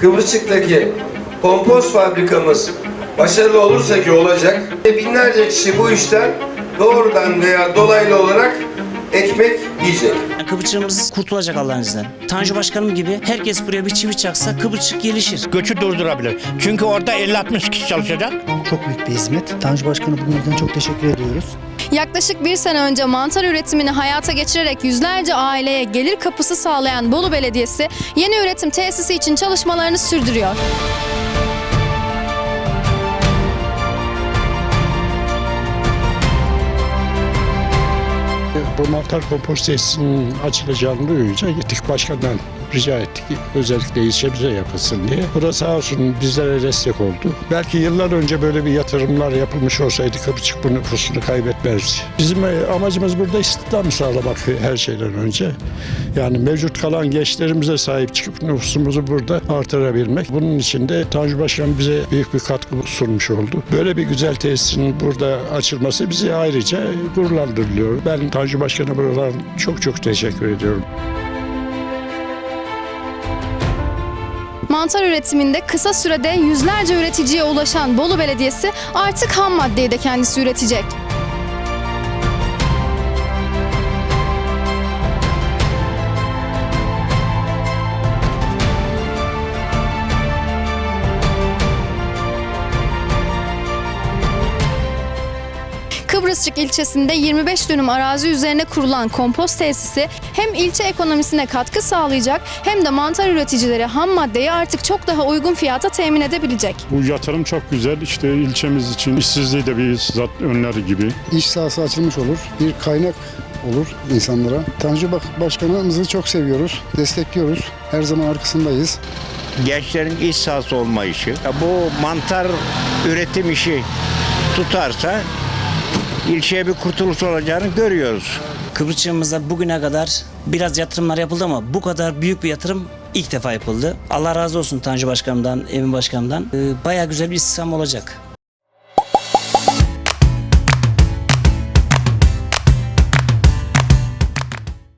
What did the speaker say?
Kıbrısçık'taki kompost fabrikamız başarılı olursa ki olacak ve binlerce kişi bu işten doğrudan veya dolaylı olarak ekmek yiyecek. Kıbrısçığımız kurtulacak Allah'ın izniyle. Tanju Başkanım gibi herkes buraya bir çivi çaksa Kıbrısçık gelişir. göçü durdurabilir. Çünkü orada 50-60 kişi çalışacak. Çok büyük bir hizmet. Tanju Başkanı yüzden çok teşekkür ediyoruz. Yaklaşık bir sene önce mantar üretimini hayata geçirerek yüzlerce aileye gelir kapısı sağlayan Bolu Belediyesi yeni üretim tesisi için çalışmalarını sürdürüyor. Bu mantar kompost tesisinin açılacağını duyunca gittik başkandan rica ettik. Özellikle ilçemize yapılsın diye. O da sağ olsun bizlere destek oldu. Belki yıllar önce böyle bir yatırımlar yapılmış olsaydı Kıbrısçık bu nüfusunu kaybetmezdi. Bizim amacımız burada istihdam sağlamak her şeyden önce. Yani mevcut kalan gençlerimize sahip çıkıp nüfusumuzu burada artırabilmek. Bunun için de Tanju Başkan bize büyük bir katkı sunmuş oldu. Böyle bir güzel tesisin burada açılması bizi ayrıca gururlandırıyor. Ben Tanju Başkan'a buradan çok çok teşekkür ediyorum. Mantar üretiminde kısa sürede yüzlerce üreticiye ulaşan Bolu Belediyesi artık ham maddeyi de kendisi üretecek. Kıbrısçık ilçesinde 25 dönüm arazi üzerine kurulan kompost tesisi hem ilçe ekonomisine katkı sağlayacak hem de mantar üreticileri ham maddeyi artık çok daha uygun fiyata temin edebilecek. Bu yatırım çok güzel. İşte ilçemiz için işsizliği de bir zat önleri gibi. iş sahası açılmış olur. Bir kaynak olur insanlara. Tanju Başkanımızı çok seviyoruz, destekliyoruz. Her zaman arkasındayız. Gençlerin iş sahası olma işi. Bu mantar üretim işi tutarsa ilçeye bir kurtuluş olacağını görüyoruz. Kıbrısçığımızda bugüne kadar biraz yatırımlar yapıldı ama bu kadar büyük bir yatırım ilk defa yapıldı. Allah razı olsun Tanju Başkanımdan, Emin Başkanımdan. Ee, Bayağı güzel bir istihdam olacak.